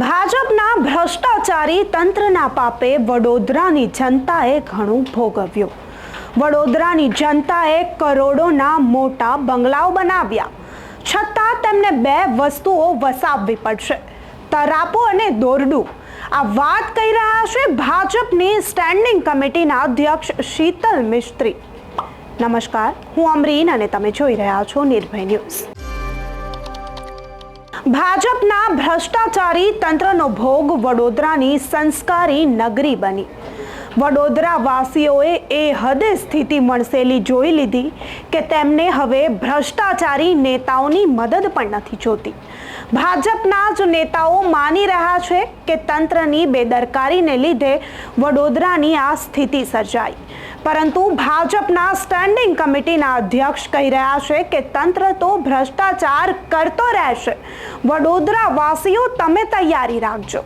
ભાજપના ભ્રષ્ટાચારી તંત્રના પાપે વડોદરાની જનતાએ ઘણું ભોગવ્યું. વડોદરાની જનતાએ કરોડોના મોટા બંગલાઓ બનાવ્યા. છતાં તેમને બે વસ્તુઓ વસાવવી પડશે. તરાપો અને દોરડું. આ વાત કહી રહ્યા છે ભાજપની સ્ટેન્ડિંગ કમિટીના અધ્યક્ષ શીતલ મિસ્ત્રી. નમસ્કાર, હું અમરીન અને તમે જોઈ રહ્યા છો નિર્ભય ન્યૂઝ. ભાજપના ભ્રષ્ટાચારી તંત્રનો ભોગ વડોદરાની સંસ્કારી નગરી બની. વડોદરા વાસીઓએ એ હદે સ્થિતિ મળસેલી જોઈ લીધી કે તેમને હવે ભ્રષ્ટાચારી નેતાઓની મદદ પણ નથી જોતી. ભાજપના જ નેતાઓ માની રહ્યા છે કે તંત્રની બેદરકારીને લીધે વડોદરાની આ સ્થિતિ સર્જાઈ. પરંતુ ભાજપના સ્ટેન્ડિંગ કમિટીના અધ્યક્ષ કહી રહ્યા છે કે તંત્ર તો ભ્રષ્ટાચાર કરતો રહેશે. વડોદરા વાસીઓ તમે તૈયારી રાખજો.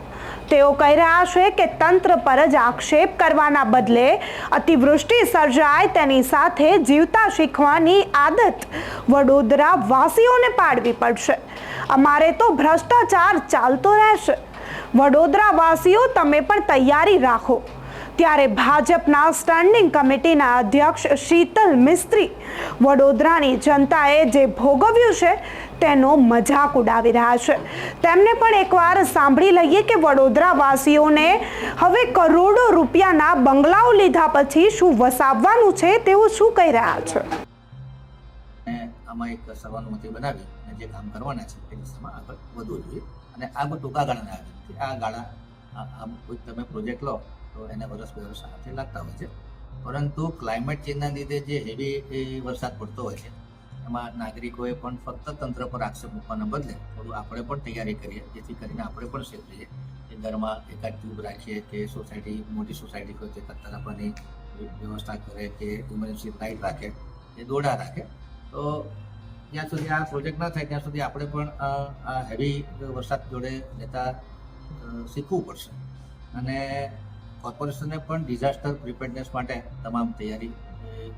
તેઓ કહી રહ્યા છે કે તંત્ર પર જ આક્ષેપ કરવાના બદલે અતિવૃષ્ટિ સર્જાય તેની સાથે જીવતા શીખવાની આદત વડોદરા વાસીઓને પાડવી પડશે. અમારે તો ભ્રષ્ટાચાર ચાલતો રહેશે. વડોદરા વાસીઓ તમે પણ તૈયારી રાખો. ત્યારે ભાજપના સ્ટેન્ડિંગ કમિટીના અધ્યક્ષ શીતલ મિસ્ત્રી વડોદરાની જનતાએ જે ભોગવ્યું છે, તેનો મજાક ઉડાવી રહ્યા છે. તેમને પણ એકવાર સાંભળી લઈએ કે વડોદરા વાસીઓને હવે કરોડો રૂપિયાના બંગલાઓ લીધા પછી શું વસાવવાનું છે તેવું શું કહી રહ્યા છે? આમાં એક સર્વાનુમતિ બનાવી અને જે કામ કરવાના છે તે દિશામાં આગળ વધવું જોઈએ. અને આ ટૂંકા ગાળાના આ ગાળા આમ કોઈ તમે પ્રોજેક્ટ લો તો એને વરસ બે વર્ષ સાથે લાગતા હોય છે. પરંતુ ક્લાઇમેટ ચેન્જના લીધે જે હેવી વરસાદ પડતો હોય છે, એમાં નાગરિકોએ પણ ફક્ત તંત્ર પર આક્ષેપ મૂકવાના બદલે થોડું આપણે પણ તૈયારી કરીએ, જેથી કરીને આપણે પણ સેફ રહીએ. કે ઘરમાં એકાદ ટ્યુબ રાખીએ, કે સોસાયટી મોટી સોસાયટી હોય છે એકાદ તરાપાની વ્યવસ્થા કરે, કે ઇમરજન્સી લાઇટ રાખે એ દોડા રાખે, તો જ્યાં સુધી આ પ્રોજેક્ટ ના થાય, ત્યાં સુધી આપણે પણ આ હેવી વરસાદ જોડે લેતા શીખવું પડશે. અને કોર્પોરેશને પણ ડિઝાસ્ટર પ્રિપેરનેસ માટે તમામ તૈયારી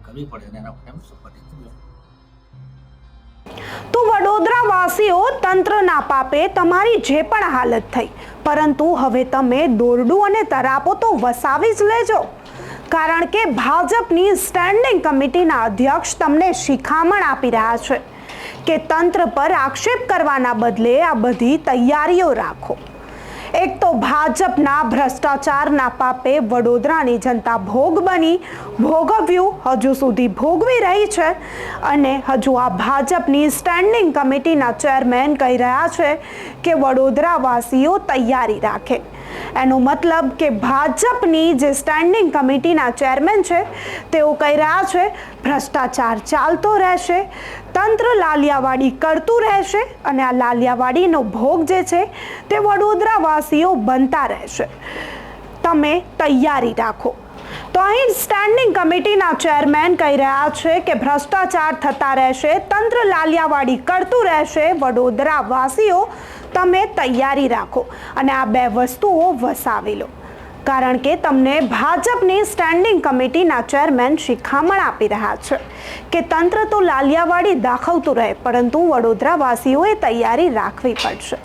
કરવી પડે અને એના માટે અમે સપોર્ટ તો વડોદરા વાસીઓ તંત્રના પાપે તમારી જે પણ હાલત થઈ, પરંતુ હવે તમે દોરડું અને તરાપો તો વસાવી જ લેજો. કારણ કે ભાજપની સ્ટેન્ડિંગ કમિટીના અધ્યક્ષ તમને શિખામણ આપી રહ્યા છે કે તંત્ર પર આક્ષેપ કરવાના બદલે આ બધી તૈયારીઓ રાખો. એક તો ભાજપના ભ્રષ્ટાચારના પાપે વડોદરાની જનતા ભોગ બની, ભોગવ્યું, હજુ સુધી ભોગવી રહી છે અને હજુ આ ભાજપની સ્ટેન્ડિંગ કમિટીના ચેરમેન કહી રહ્યા છે કે વડોદરાવાસીઓ તૈયારી રાખે. એનો મતલબ કે ભાજપની જે સ્ટેન્ડિંગ કમિટીના ચેરમેન છે, તેઓ કહી રહ્યા છે, ભ્રષ્ટાચાર ચાલતો રહેશે, તંત્ર લાલિયાવાડી કરતું રહેશે અને આ લાલિયાવાડીનો ભોગ જે છે, તે વડોદરાવાસીઓ બનતા રહેશે. તમે તૈયારી રાખો. તો અહીં સ્ટેન્ડિંગ કમિટીના ચેરમેન કહી રહ્યા છે કે ભ્રષ્ટાચાર થતા રહેશે, તંત્ર લાલિયાવાડી કરતું રહેશે, વડોદરાવાસીઓ વાસીઓ તમે તૈયારી રાખો અને આ બે વસ્તુઓ વસાવી લો. કારણ કે તમને ભાજપની સ્ટેન્ડિંગ કમિટીના ચેરમેન શિખામણ આપી રહ્યા છે કે તંત્ર તો લાલિયાવાડી દાખવતું રહે, પરંતુ વડોદરાવાસીઓએ તૈયારી રાખવી પડશે.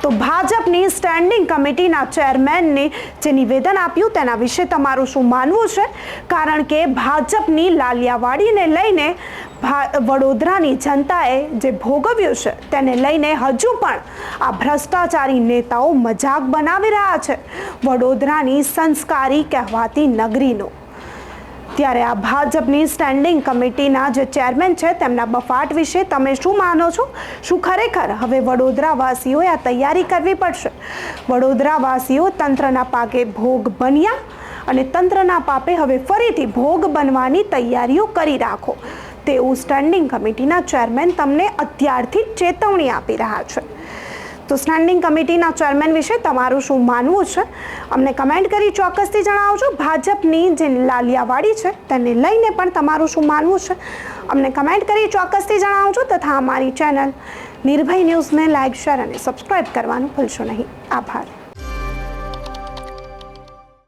તો ભાજપની સ્ટેન્ડિંગ કમિટીના ચેરમેનને જે નિવેદન આપ્યું તેના વિશે તમારું શું માનવું છે? કારણ કે ભાજપની લાલિયાવાડીને લઈને વડોદરાની જનતાએ જે ભોગવ્યું છે, તેને લઈને હજુ પણ આ ભ્રષ્ટાચારી નેતાઓ મજાક બનાવી રહ્યા છે. વડોદરાની સંસ્કારી કહેવાતી નગરીનો. ત્યારે આ ભાજપની સ્ટેન્ડિંગ કમિટીના જે ચેરમેન છે, તેમના બફાટ વિશે તમે શું માનો છો? શું ખરેખર હવે વડોદરાવાસીઓએ આ તૈયારી કરવી પડશે? વડોદરાવાસીઓ તંત્રના પાકે ભોગ બન્યા અને તંત્રના પાપે હવે ફરીથી ભોગ બનવાની તૈયારીઓ કરી રાખો. તેવું સ્ટેન્ડિંગ કમિટીના ચેરમેન તમને અત્યારથી ચેતવણી આપી રહ્યા છે. તો સ્ટેન્ડિંગ કમિટીના ચેરમેન વિશે તમારું શું માનવું છે? અમને કમેન્ટ કરી ચોક્કસથી જણાવજો. ભાજપની જે લાલિયાવાડી છે, તેને લઈને પણ તમારું શું માનવું છે? અમને કમેન્ટ કરી ચોક્કસથી જણાવજો તથા અમારી ચેનલ નિર્ભય ન્યૂઝને લાઇક શેર અને સબસ્ક્રાઈબ કરવાનું ભૂલશો નહીં. આભાર.